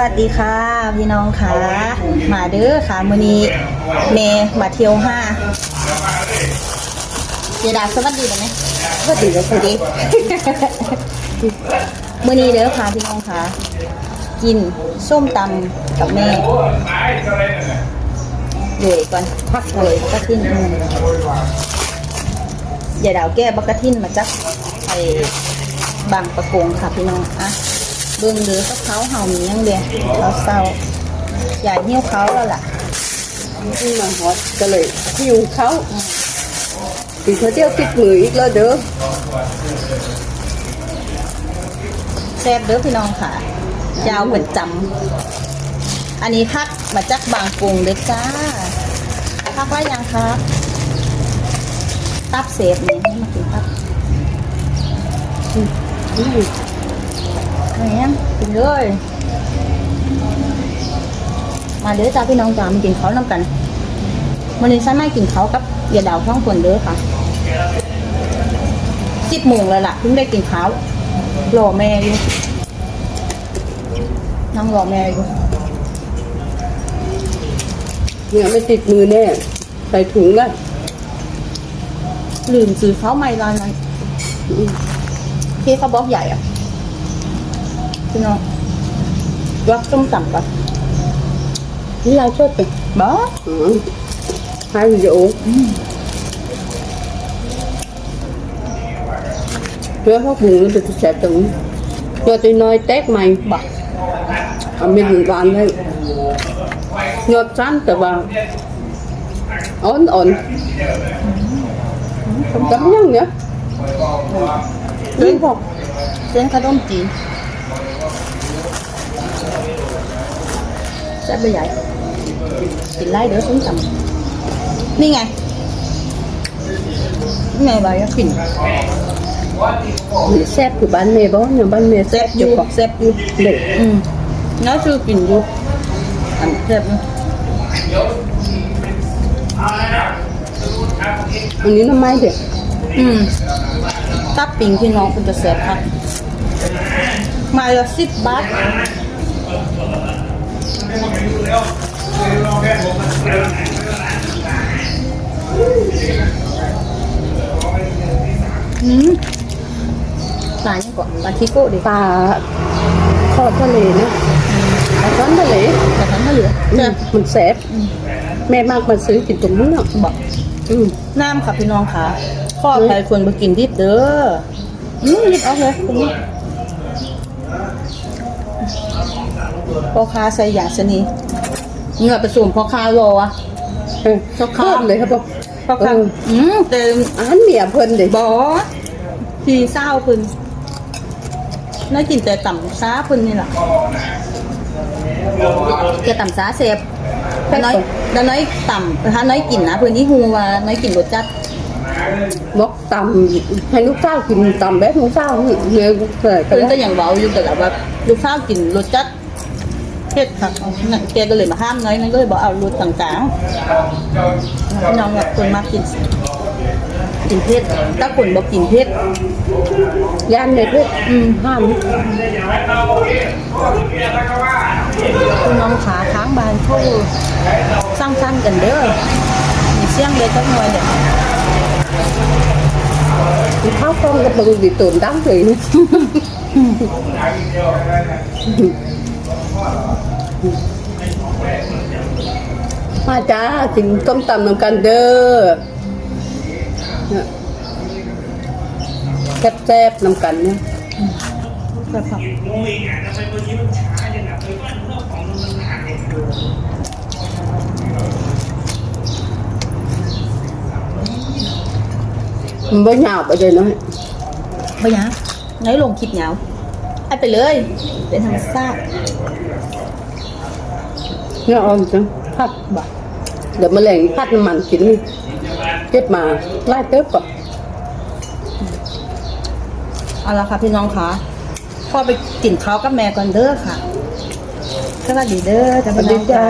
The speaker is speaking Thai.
วัสดีค่ะ พี่น้องค่ะมาเด้อค่ะมื้อนี้เมย์มาเที่ยวห้าเจดาสวัสดีไหมสวัสดีเลยสวัสดีมื้อนี้เด้อค่ะพี่น้องค่ะ กินส้มตำกับแม่เลยก่อนพักเลยบักกะทินอย่าดาวแก้บักกะทินมาจักไอ้บางประกงค่ะพี่น้องอะ เบิ่งเด้อกับเขาเห่ามียังเดียเขาเศร้าอย่าเหี้ยวเขาแล้วล่ะ nhưng mà họ trả lời nhiều khấu thì thôi tiêu kịch người ít là được แซ่บเด้อพี่น้องค่ะ ยาวเป็นจำอันนี้พักมาจากบางกรุงเด้อจ้าพักว่ายังครับตับเศษนี่ให้มากินตับไหนยังกิน เลยมาเด้อจ้าพี่น้องจ้ามากินเขาวน้ำกันวันนี้ฉันไม่กินเขาวกับเยาดาวท้องคนเด้อค่ะสิบโมงแล้วล่ะเพิ่งได้กินข้าวรอแม่อยู่นั่งรอแม่อยู่ nhưng mà thịt người nè phải thủng đấy ลืมซื้อเขาวใหม่ร้านนั้นที่เขาบล็อกใหญ่อะ พี่น้องรักต้มตำก่อน cái lai chốt rồi บอ ừ. hai rượu Rửa hốt bùn nó được sẽ tưởng Cho tôi nói tét mày บอก ở mình đoàn đây Ngọt sẵn tờ vào ổn ổn không chấm nhá nhá đúng không เส้นขนมจีน แซ่บไปใหญ่กินไล่เดี๋ยวส้มตำนี่ไงแม่บอกว่ากิน mình xếp của bán mì bó nhưng bán mì แซ่ xếp บอยู่ cho แซ่บอยู่ để อืมน้าชื่อกินอยู่อันแซ่บอยู่อันนี้น้ำไม้เด็กอืมตับปิงพี่น้องคุณจะแซ่บครับไมาละสิบบาทอืม ปลาเนี่ยก่อนปลาทิโก้ดิปลาทอดทะเลนะปลาช้อนทะเลปลาทันมาเหลืออืแซ่มบมันแซ่บแม่มากมาซื้อกินตรงนี้เนาะบอกอืมน้ำค่ะพี่น้องค่ะข้อใครควรไปกินดิบเด้ออืมหยิบเอาเลยตรงนี้ พ่อค้าใส่ยาชนีเหงื่อผสมพ่อค้ารออะเออชอบข้าวเพิ่มเลยครับผมพ่อค้าเอออืมเต็มอาหารเมียเพิ่นเด็กบอทีเศร้าเพิ่นน้อยกินแต่ต่ำซ้าเพิ่นนี่แหละแกต่ำซ้าเสพแต่น้อยแต่น้อยต่ำถ้าน้อยกินนะเพิ่นนี่ฮูว่าน้อยกินรสจัดบอกตำให้ลูกสาวกินตำแบบลูกสาวนี่เนี่ยเกิดเพิ่นแล้ก็วยังเบาอยู่แต่ละว่าลูกสาวกินรสจัด เผ็ดค่ะนั่นแกก็เลยมาห้ามน้อยนั่นก็เลยบอกเอารสต่างๆพี่น้องแบบคนมากกินกินเผ็ดถ้าคนบอกกินเผ็ดย่านเด็กเลยอืมห้ามคุณน้องขาค้างบานเขาสร้างสั้นกันเด้อมีเสียงเลยจักหน่อยเด้อข้าวต้มกับบึงดีตุ่นดั้งเลยนะ มาจ้ากินต้มตำนำกันเด้อแซ่บๆนำกันเนี่ยแบบครับมันไม่หยาบไปเลยเนาะไปยังไหนลงคลิปเหงาให้ไปเลย เป็นธรรมชาติ เนี่ยออมจังพัดบะเดี๋ยวมาแหล่งพัดน้ำมันกินนี่เก็บมาไล่เติบก่อนเอาละค่ะพี่น้องคะพ่อไปกินข้าวกับแม่ก่อนเด้อค่ะสวัสดีเด้อจ้าสวัพี่สน้ดีองจ้า